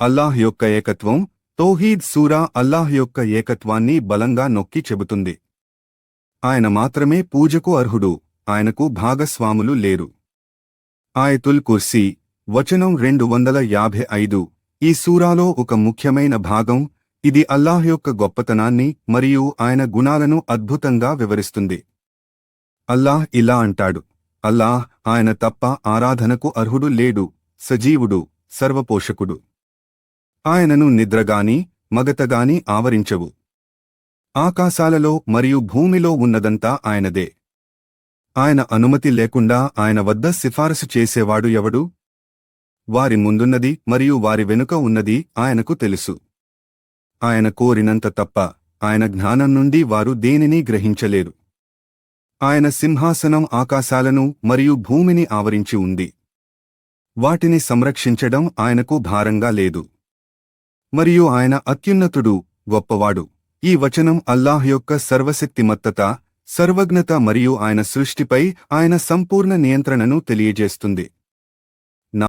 అల్లాహ్ యొక్క ఏకత్వం తౌహీద్ సూరా అల్లాహ్ యొక్క ఏకత్వాన్ని బలంగా నొక్కి చెబుతుంది. ఆయన మాత్రమే పూజకు అర్హుడు ఆయనకు భాగస్వాములు లేరు. ఆయతుల్ కుర్సీ వచనం రెండు వందల యాభై ఐదు. ఈ సూరాలో ఒక ముఖ్యమైన భాగం ఇది అల్లాహ్ యొక్క గొప్పతనాన్ని మరియు ఆయన గుణాలను అద్భుతంగా వివరిస్తుంది. అల్లాహ్ ఇలా అంటాడు అల్లాహ్ ఆయన తప్ప ఆరాధనకు అర్హుడు లేడు సజీవుడు సర్వపోషకుడు. ఆయనను నిద్రగాని మగతగాని ఆవరించవు. ఆకాశాలలో మరియు భూమిలో ఉన్నదంతా ఆయనదే. ఆయన అనుమతి లేకుండా ఆయన వద్ద సిఫారసు చేసేవాడు ఎవడు? వారి ముందున్నది మరియు వారి వెనుక ఉన్నది ఆయనకు తెలుసు. ఆయన కోరినంత తప్ప ఆయన జ్ఞానం నుండి వారు దేనినీ గ్రహించలేరు. ఆయన సింహాసనం ఆకాశాలను మరియు భూమిని ఆవరించి ఉంది. వాటిని సంరక్షించడం ఆయనకు భారంగా లేదు. మరియు ఆయన అత్యున్నతుడు గొప్పవాడు. ఈ వచనం అల్లాహ్ యొక్క సర్వశక్తిమత్తత సర్వజ్ఞత మరియు ఆయన సృష్టిపై ఆయన సంపూర్ణ నియంత్రణను తెలియజేస్తుంది.